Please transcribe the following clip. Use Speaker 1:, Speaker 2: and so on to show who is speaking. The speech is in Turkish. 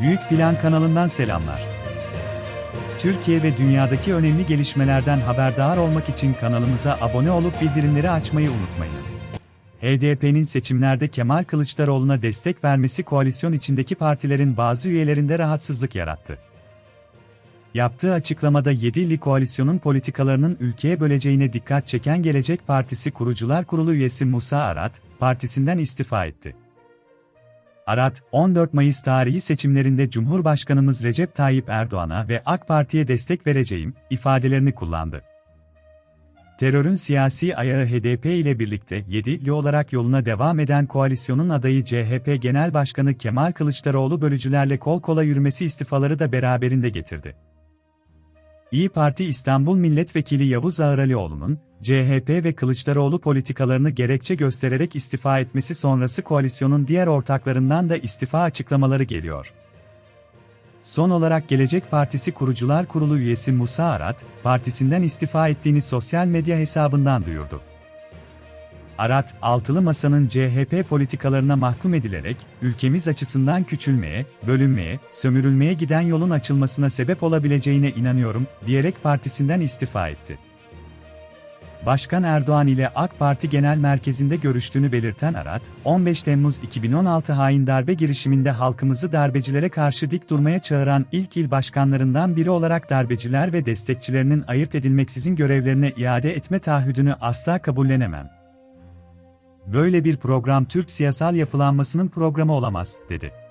Speaker 1: Büyük Plan kanalından selamlar. Türkiye ve dünyadaki önemli gelişmelerden haberdar olmak için kanalımıza abone olup bildirimleri açmayı unutmayınız. HDP'nin seçimlerde Kemal Kılıçdaroğlu'na destek vermesi koalisyon içindeki partilerin bazı üyelerinde rahatsızlık yarattı. Yaptığı açıklamada 7 illi koalisyonun politikalarının ülkeye böleceğine dikkat çeken Gelecek Partisi Kurucular Kurulu üyesi Musa Arat, partisinden istifa etti. Arat, 14 Mayıs tarihi seçimlerinde Cumhurbaşkanımız Recep Tayyip Erdoğan'a ve AK Parti'ye destek vereceğim ifadelerini kullandı. Terörün siyasi ayağı HDP ile birlikte 7'li olarak yoluna devam eden koalisyonun adayı CHP Genel Başkanı Kemal Kılıçdaroğlu bölücülerle kol kola yürümesi istifaları da beraberinde getirdi. İyi Parti İstanbul Milletvekili Yavuz Ağralioğlu'nun, CHP ve Kılıçdaroğlu politikalarını gerekçe göstererek istifa etmesi sonrası koalisyonun diğer ortaklarından da istifa açıklamaları geliyor. Son olarak Gelecek Partisi Kurucular Kurulu üyesi Musa Arat, partisinden istifa ettiğini sosyal medya hesabından duyurdu. Arat, altılı masanın CHP politikalarına mahkum edilerek, ülkemiz açısından küçülmeye, bölünmeye, sömürülmeye giden yolun açılmasına sebep olabileceğine inanıyorum, diyerek partisinden istifa etti. Başkan Erdoğan ile AK Parti Genel Merkezi'nde görüştüğünü belirten Arat, 15 Temmuz 2016 hain darbe girişiminde halkımızı darbecilere karşı dik durmaya çağıran ilk il başkanlarından biri olarak darbeciler ve destekçilerinin ayırt edilmeksizin görevlerine iade etme taahhüdünü asla kabullenemem. Böyle bir program Türk siyasal yapılanmasının programı olamaz, dedi.